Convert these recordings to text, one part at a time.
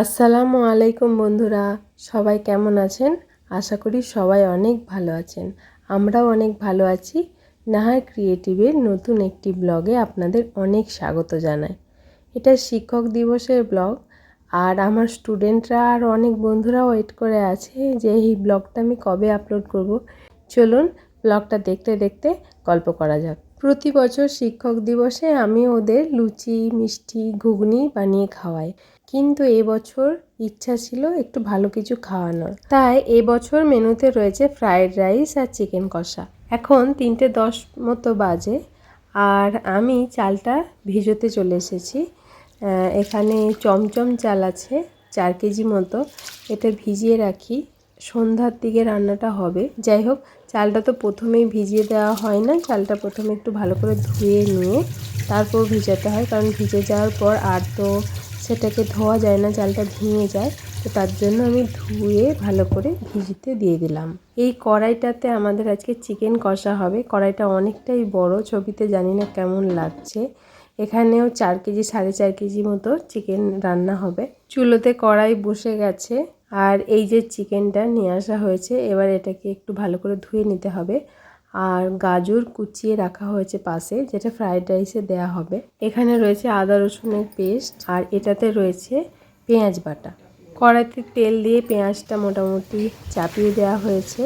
আসসালামু আলাইকুম বন্ধুরা, সবাই কেমন আছেন? আশা করি সবাই অনেক ভালো আছেন। আমরাও অনেক ভালো আছি। নাহার ক্রিয়েটিভের নতুন একটি ব্লগে আপনাদের অনেক স্বাগত জানাই। এটা শিক্ষক দিবসের ব্লগ। আর আমার স্টুডেন্টরা আর অনেক বন্ধুরা ওয়েট করে আছে যে এই ব্লগটা আমি কবে আপলোড করব। চলুন ব্লগটা দেখতে দেখতে গল্প করা যাক। প্রতি বছর শিক্ষক দিবসে আমি ওদের লুচি, মিষ্টি, ঘুগনি বানিয়ে খাওয়াই। কিন্তু এবছর ইচ্ছা ছিল একটু ভালো কিছু খাওয়ানোর। তাই এবছর মেনুতে রয়েছে ফ্রায়েড রাইস আর চিকেন কষা। এখন তিনটে দশ মতো বাজে আর আমি চালটা ভিজোতে চলে এসেছি। এখানে চমচম চাল আছে, চার কেজি মতো। এটা ভিজিয়ে রাখি। সন্ধ্যার দিকে রান্নাটা হবে। যাই হোক, চালটা তো প্রথমেই ভিজিয়ে দেওয়া হয় না। চালটা প্রথমে একটু ভালো করে ধুয়ে নিয়ে তারপর ভিজাতে হয়। কারণ ভিজে যাওয়ার পর আর তো সেটাকে ধোয়া যায় না, চালটা ভেঙে যায়। তো তার জন্য আমি ধুয়ে ভালো করে ভিজিতে দিয়ে দিলাম। এই কড়াইটাতে আমাদের আজকে চিকেন কষা হবে। কড়াইটা অনেকটাই বড়, ছবিতে জানি না কেমন লাগছে। এখানেও চার কেজি, সাড়ে চার কেজি মতো চিকেন রান্না হবে। চুলোতে কড়াই বসে গেছে। আর এই যে চিকেনটা নিয়ে আসা হয়েছে, এবার এটাকে একটু ভালো করে ধুয়ে নিতে হবে। আর গাজর কুচিয়ে রাখা হয়েছে পাশে, যেটা ফ্রাইড রাইসে দেয়া হবে। এখানে রয়েছে আদা রসুনের পেস্ট, আর এটাতে রয়েছে পেঁয়াজ বাটা। কড়াইতে তেল দিয়ে পেঁয়াজটা মোটামুটি চাপিয়ে দেওয়া হয়েছে,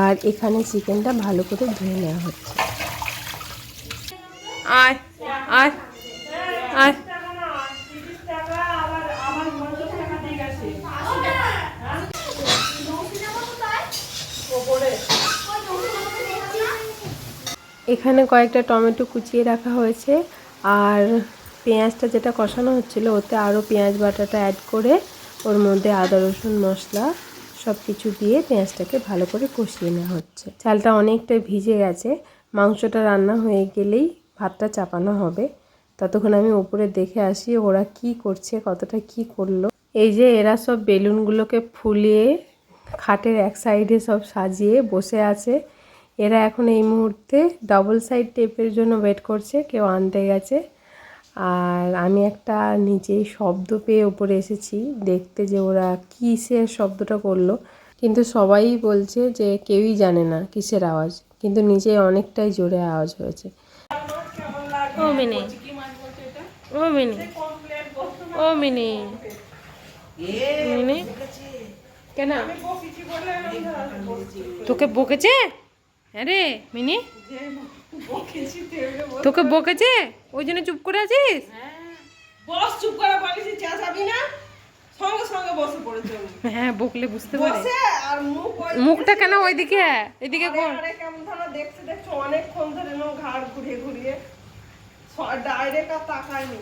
আর এখানে চিকেনটা ভালো করে ধুয়ে নেওয়া হচ্ছে। আয় আয় আয়। এখানে কয়েকটা টমেটো কুচিয়ে রাখা হয়েছে আর পেঁয়াজটা যেটা কষানো হচ্ছিল ওতে আরও পেঁয়াজ বাটাটা অ্যাড করে ওর মধ্যে আদা, রসুন, মশলা সব কিছু দিয়ে পেঁয়াজটাকে ভালো করে কষিয়ে নেওয়া হচ্ছে। চালটা অনেকটা ভিজে গেছে। মাংসটা রান্না হয়ে গেলেই ভাতটা চাপানো হবে। ততক্ষণ আমি উপরে দেখে আসি ওরা কি করছে, কতটা কি করল। এই যে এরা সব বেলুনগুলোকে ফুলিয়ে খাটের এক সাইডে সব সাজিয়ে বসে আছে। এরা এখন এই মুহূর্তে ডবল সাইড টেপের জন্য ওয়েট করছে, কেউ আনতে গেছে। আর আমি একটা নিচেই শব্দ পেয়ে উপরে এসেছি, দেখতে যে ওরা কিসের শব্দটা করল। কিন্তু সবাই বলছে যে কেউই জানে না কিসের আওয়াজ, কিন্তু নিচে অনেকটাই জোরে আওয়াজ হয়েছে। ও মিনি ও মিনি ও মিনি। মিনি, কেন? তোকে বকেছে? হ্যাঁ রে মিনি? তোকে বকেছে? ওই জন্য চুপ করে আছিস? বস চুপ করে বলিস চেঁচাবি না? সঙ্গে সঙ্গে বসে পড়েছে হ্যাঁ বকলে বুঝতে পারে। আর মুখ মুখটা কেন ওইদিকে? এদিকে আরে কোন? আরে কেমন ধরো দেখছে দেখছ অনেকক্ষণ ধরে নো ঘাড় ঘুরিয়ে ঘুরিয়ে ডাইরেক্ট আর তাকায়নি।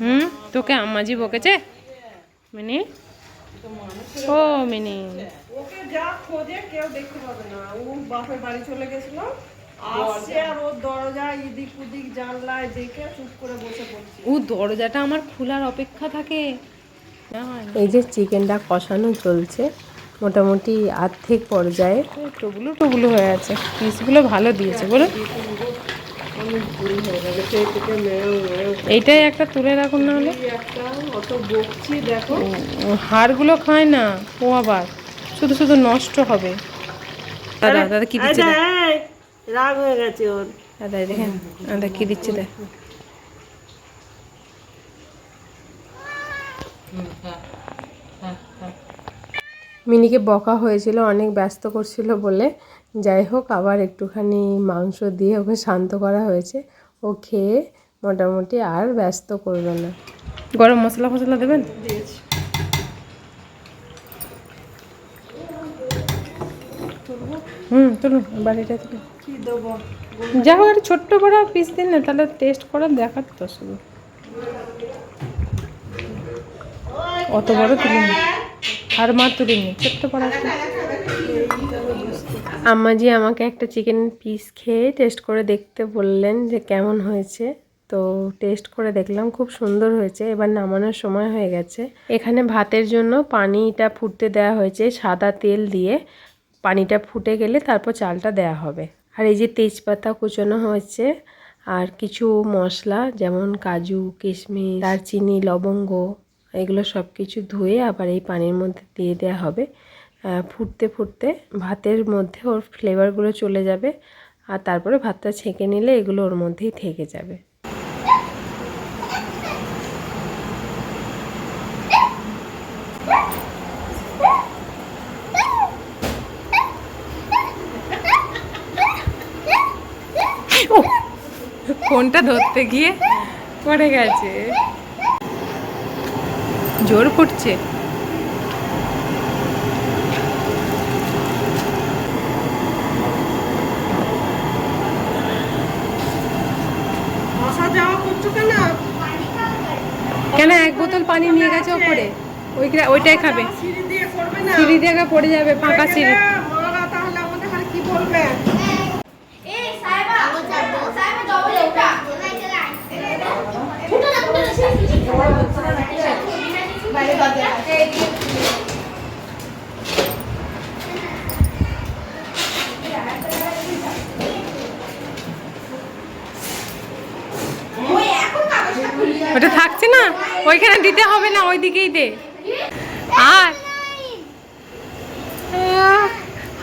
হুম তোকে আম্মাজি বকেছে? মিনি? ও মিনি ওকে যা খোঁজে কেউ দেখতে পাবে না। ও বাপের বাড়ি চলে গেছিল। আসছে আর ওর দরজা জানলায় দেখে চুপ করে বসে পড়ছে। ও দরজাটা আমার খোলার অপেক্ষা থাকে। এই যে চিকেনটা কষানো চলছে মোটামুটি আর্ধেক পর্যায়ে। টুবলু টুবলু হয়ে আছে। পিসগুলো ভালো দিয়েছে বলো। এইটাই একটা তুলে রাখুন না হলে? হাড়গুলো খায় না ও আবার। শুধু শুধু নষ্ট হবে। দাদা দাদা কি দিচ্ছে রাগ হয়ে গেছে ওর। দাদা দেখেন দাদা কি দিচ্ছে দেখ? মিনিকে বকা হয়েছিল অনেক ব্যস্ত করছিল বলে। যাই হোক আবার একটুখানি মাংস দিয়ে ওকে শান্ত করা হয়েছে। ও খেয়ে মোটামুটি আর ব্যস্ত করবে না। গরম মশলা ফসলা দেবেন? হুম চলুন বাড়িটা তুলুন। যা হোক একটা ছোট্ট বড় পিস দিন না তাহলে টেস্ট করে দেখার তো শুধু। অত বড় তুলিনি। আর মার তুলিনি ছোট্ট বড় একটা। আম্মাজি আমাকে একটা চিকেন পিস খেয়ে টেস্ট করে দেখতে বললেন যে কেমন হয়েছে। তো টেস্ট করে দেখলাম, খুব সুন্দর হয়েছে। এবার নামানোর সময় হয়ে গেছে। এখানে ভাতের জন্য পানিটা ফুটতে দেওয়া হয়েছে সাদা তেল দিয়ে। পানিটা ফুটে গেলে তারপর চালটা দেওয়া হবে। আর এই যে তেজপাতা কুচোনো হয়েছে, আর কিছু মশলা যেমন কাজু, কিশমিশ, দারচিনি, লবঙ্গ, এগুলো সব কিছু ধুয়ে আবার এই পানির মধ্যে দিয়ে দেওয়া হবে। ফুটতে ফুটতে ভাতের মধ্যে ওর ফ্লেভারগুলো চলে যাবে আর তারপরে ভাতটা ছেঁকে নিলে এগুলো ওর মধ্যেই থেকে যাবে। ফোনটা ধরতে গিয়ে পড়ে গেছে। জোর ফুটছে আসা যাওয়া করছ কেন কেন এক বোতল পানি নিয়ে গেছে ওপরে। ওই ওইটাই খাবে। সিঁড়ি দিয়ে পড়ে যাবে ফাঁকা সিঁড়ি। মারা তাহলে আমাদের আর কি বলবে এই সাহেবা সাহেবা জবে ওটা ফুটো না ফুটো না বাইরে দরজা ওই এখন কাগজটা খুলি ওটা থাকছে না ওইখানে দিতে হবে না ওই দিকেই দে। আর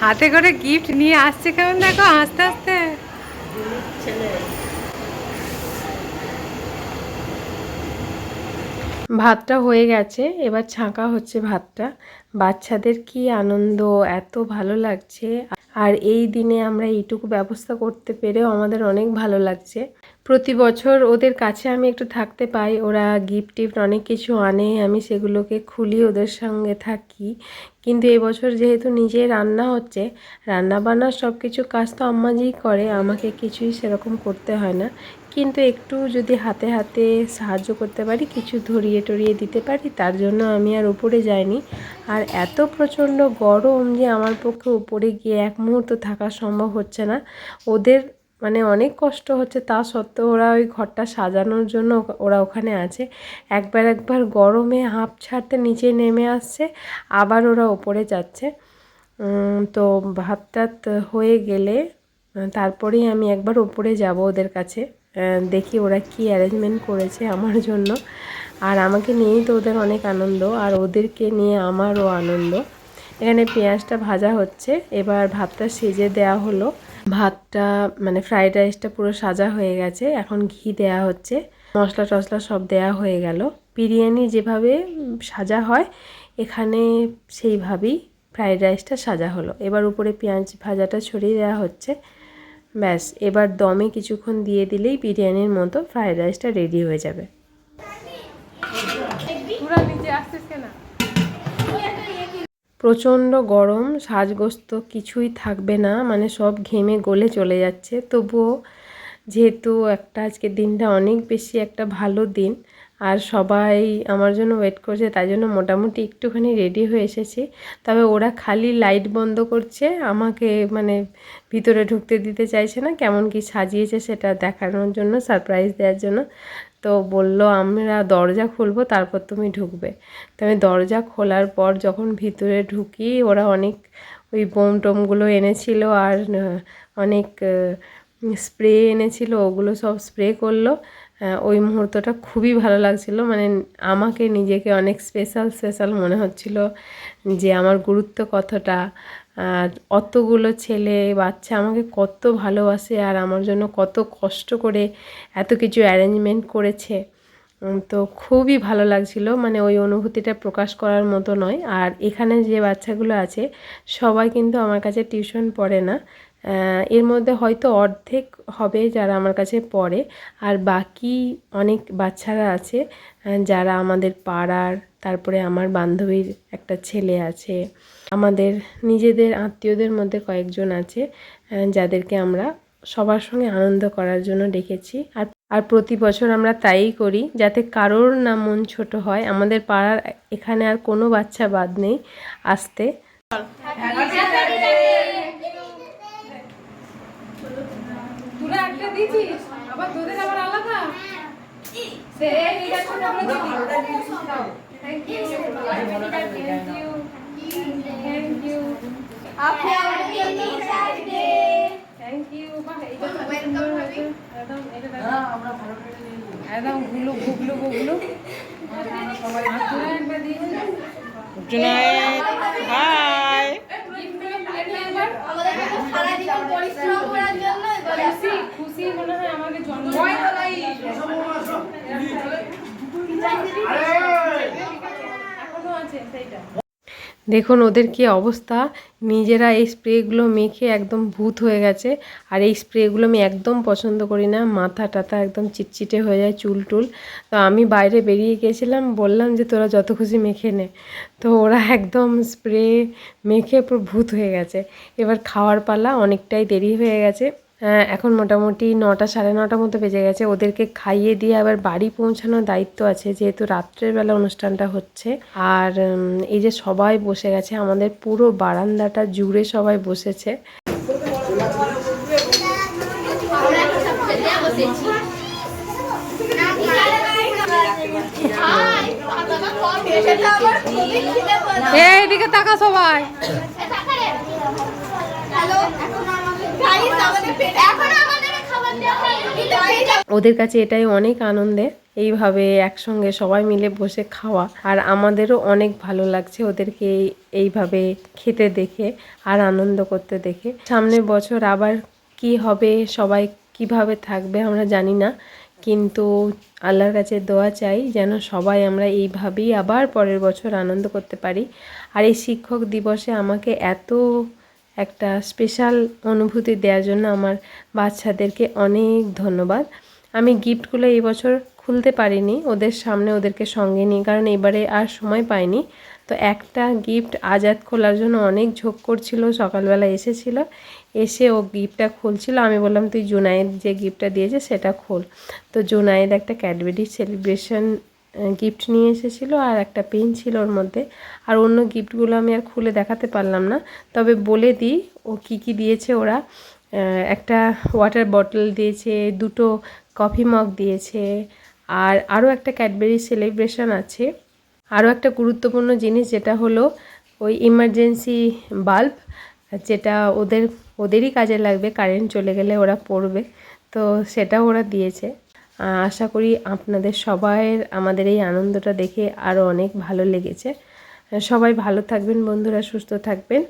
হাতে করে গিফট নিয়ে আসছে কেমন দেখো, আস্তে আস্তে। ভাতটা হয়ে গেছে, এবার ছাঁকা হচ্ছে ভাতটা। বাচ্চাদের কি আনন্দ, এত ভালো লাগছে। আর এই দিনে আমরা এইটুকু ব্যবস্থা করতে পেরেও আমাদের অনেক ভালো লাগছে। প্রতি বছর ওদের কাছে আমি একটু থাকতে পাই। ওরা গিফট টিফট অনেক কিছু আনে, আমি সেগুলোকে খুলি ওদের সঙ্গে থাকি। কিন্তু এবছর যেহেতু নিজে রান্না হচ্ছে, রান্না বান্না সব কিছু কাজ তো আম্মাজিই করে, আমাকে কিছুই সেরকম করতে হয় না। কিন্তু একটু যদি হাতে হাতে সাহায্য করতে পারি, কিছু ধরিয়ে টরিয়ে দিতে পারি, তার জন্য আমি আর উপরে যাইনি। আর এত প্রচণ্ড গরম যে আমার পক্ষে উপরে গিয়ে এক মুহূর্ত থাকা সম্ভব হচ্ছে না। ওদের মানে অনেক কষ্ট হচ্ছে, তা সত্ত্বেও ওরা ওই ঘরটা সাজানোর জন্য ওরা ওখানে আছে। একবার একবার গরমে হাঁপ ছাড়তে নিচে নেমে আসছে, আবার ওরা ওপরে যাচ্ছে। তো ভাত টাত হয়ে গেলে তারপরেই আমি একবার ওপরে যাব ওদের কাছে দেখি ওরা কি অ্যারেঞ্জমেন্ট করেছে আমার জন্য। আর আমাকে নিয়েই তো ওদের অনেক আনন্দ, আর ওদেরকে নিয়ে আমারও আনন্দ। এখানে পেঁয়াজটা ভাজা হচ্ছে। এবার ভাতটা সেজে দেওয়া হলো। ভাতটা মানে ফ্রাইড রাইসটা পুরো সাজা হয়ে গেছে। এখন ঘি দেয়া হচ্ছে। মশলা টশলা সব দেয়া হয়ে গেল। বিরিয়ানি যেভাবে সাজা হয়, এখানে সেইভাবেই ফ্রাইড রাইসটা সাজা হলো। এবার উপরে পেঁয়াজ ভাজাটা ছড়িয়ে দেওয়া হচ্ছে। ব্যাস, এবার দমে কিছুক্ষণ দিয়ে দিলেই বিরিয়ানির মতো ফ্রাইড রাইসটা রেডি হয়ে যাবে। প্রচণ্ড গরম সাজগোস্ত কিছুই থাকবে না মানে সব ঘেমে গলে চলে যাচ্ছে। তবুও যেহেতু একটা আজকের দিনটা অনেক বেশি একটা ভালো দিন, আর সবাই আমার জন্য ওয়েট করছে, তাই জন্য মোটামুটি একটুখানি রেডি হয়ে এসেছি। তবে ওরা খালি লাইট বন্ধ করছে, আমাকে মানে ভিতরে ঢুকতে দিতে চাইছে না, কেমন কি সাজিয়েছে সেটা দেখানোর জন্য সারপ্রাইজ দেওয়ার জন্য। তো বলল, আমরা দরজা খুলবো, তারপর তুমি ঢুকবে। তো আমি দরজা খোলার পর যখন ভিতরে ঢুকি, ওরা অনেক ওই বোম টোমগুলো এনেছিল আর অনেক স্প্রে এনেছিল, ওগুলো সব স্প্রে করল। ওই মুহূর্তটা খুবই ভালো লাগছিল। মানে আমাকে নিজেকে অনেক স্পেশাল স্পেশাল মনে হচ্ছিল যে আমার গুরুত্ব কতটা। আর অতগুলো ছেলে, বাচ্চা আমাকে কত ভালোবাসে আর আমার জন্য কত কষ্ট করে এত কিছু অ্যারেঞ্জমেন্ট করেছে। তো খুবই ভালো লাগছিল। মানে ওই অনুভূতিটা প্রকাশ করার মতো নয়। আর এখানে যে বাচ্চাগুলো আছে, সবাই কিন্তু আমার কাছে টিউশন পড়ে না। এর মধ্যে হয়তো অর্ধেক হবে যারা আমার কাছে পড়ে, আর বাকি অনেক বাচ্চারা আছে যারা আমাদের পাড়ার, তারপরে আমার বান্ধবীর একটা ছেলে আছে, আমাদের নিজেদের আত্মীয়দের মধ্যে কয়েকজন আছে যাদেরকে আমরা সবার সঙ্গে আনন্দ করার জন্য ডেকেছি, আর আর প্রতি বছর আমরা তাই করি যাতে কারোর না মন ছোট হয়। আমাদের পাড়ার এখানে আর কোনো বাচ্চা বাদ নেই, আসতে তোরা একটা দিয়েছিস? আবার তোদের আবার আলাদা? Thank you thank you thank you thank you বাহ এইটা তো সুন্দর হয়েছে। একদম এটা দেখো। একদমগুলো গুগলো গুগলো একবার দিয়েছি জুনায়েদ হাই আমাদের এখানে সারাদিন পরিশ্রম করার জন্য এবারে খুশি খুশি মনে হয় আমাকে জন্ম এখনও আছে সেইটা দেখুন, ওদের কি অবস্থা? নিজেরা এই স্প্রেগুলো মেখে একদম ভূত হয়ে গেছে। আর এই স্প্রেগুলো আমি একদম পছন্দ করি না। মাথা টাথা একদম চিটচিটে হয়ে যায়, চুল টুল। তো আমি বাইরে বেরিয়ে গেছিলাম বললাম যে, তোরা যত খুশি মেখে নে। তো ওরা একদম স্প্রে মেখে পুরো ভূত হয়ে গেছে। এবার খাওয়ার পালা অনেকটাই দেরি হয়ে গেছে। এখন মোটামুটি নটা সাড়ে নটা মতো বেজে গেছে। ওদেরকে খাইয়ে দিয়ে আবার বাড়ি পৌঁছানোর দায়িত্ব আছে যেহেতু রাত্রের বেলা অনুষ্ঠানটা হচ্ছে। আর এই যে সবাই বসে গেছে আমাদের পুরো বারান্দাটা জুড়ে সবাই বসেছে। এইদিকে তাকা সবাই। হ্যালো এখন ওদের কাছে এটাই অনেক আনন্দে, এইভাবে একসঙ্গে সবাই মিলে বসে খাওয়া। আর আমাদেরও অনেক ভালো লাগছে ওদেরকে এইভাবে খেতে দেখে আর আনন্দ করতে দেখে। সামনের বছর আবার কি হবে, সবাই কীভাবে থাকবে আমরা জানি না। কিন্তু আল্লাহর কাছে দোয়া চাই যেন সবাই আমরা এইভাবেই আবার পরের বছর আনন্দ করতে পারি। আর এই শিক্ষক দিবসে আমাকে এত একটা স্পেশাল অনুভূতি দেওয়ার জন্য আমার বাচ্চাদেরকে অনেক ধন্যবাদ। আমি গিফটগুলো এই বছর খুলতে পারিনি, ওদের সামনে ওদেরকে সঙ্গে নিই, কারণ এবারে আর সময় পাইনি। তো একটা গিফট আজাদ খোলার জন্য অনেক ঝোঁক করছিল, সকালবেলা এসেছিল, এসে ও গিফটটা খুলছিল। আমি বললাম, তুই জুনায়েদ যে গিফটটা দিয়েছে সেটা খোল। তো জুনায়েদ একটা ক্যাডবেরি সেলিব্রেশন গিফট নিয়ে এসেছিল আর একটা পেন ছিল ওর মধ্যে। আর অন্য গিফটগুলো আমি আর খুলে দেখাতে পারলাম না। তবে বলে দিই, ও কি কি দিয়েছে ওরা। একটা ওয়াটার বটল দিয়েছে, দুটো কফি মগ দিয়েছে, আর আরও একটা ক্যাডবেরি সেলিব্রেশন আছে। আরও একটা গুরুত্বপূর্ণ জিনিস যেটা হলো, ওই ইমার্জেন্সি বাল্ব যেটা ওদের, ওদেরই কাজে লাগবে কারেন্ট চলে গেলে ওরা পড়বে। তো সেটাও ওরা দিয়েছে। আশা করি আপনাদের সবাইয়ের, আমাদের এই আনন্দটা দেখে আরও অনেক ভালো লেগেছে। সবাই ভালো থাকবেন, বন্ধুরা সুস্থ থাকবেন।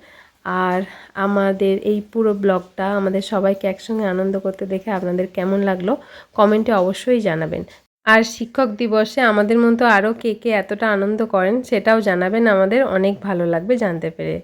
আর আমাদের এই পুরো ব্লগটা আমাদের সবাইকে একসঙ্গে আনন্দ করতে দেখে আপনাদের কেমন লাগল, কমেন্টে অবশ্যই জানাবেন। আর শিক্ষক দিবসে আমাদের মতো আরও কে কে এতটা আনন্দ করেন, সেটাও জানাবেন। আমাদের অনেক ভালো লাগবে জানতে পেরে।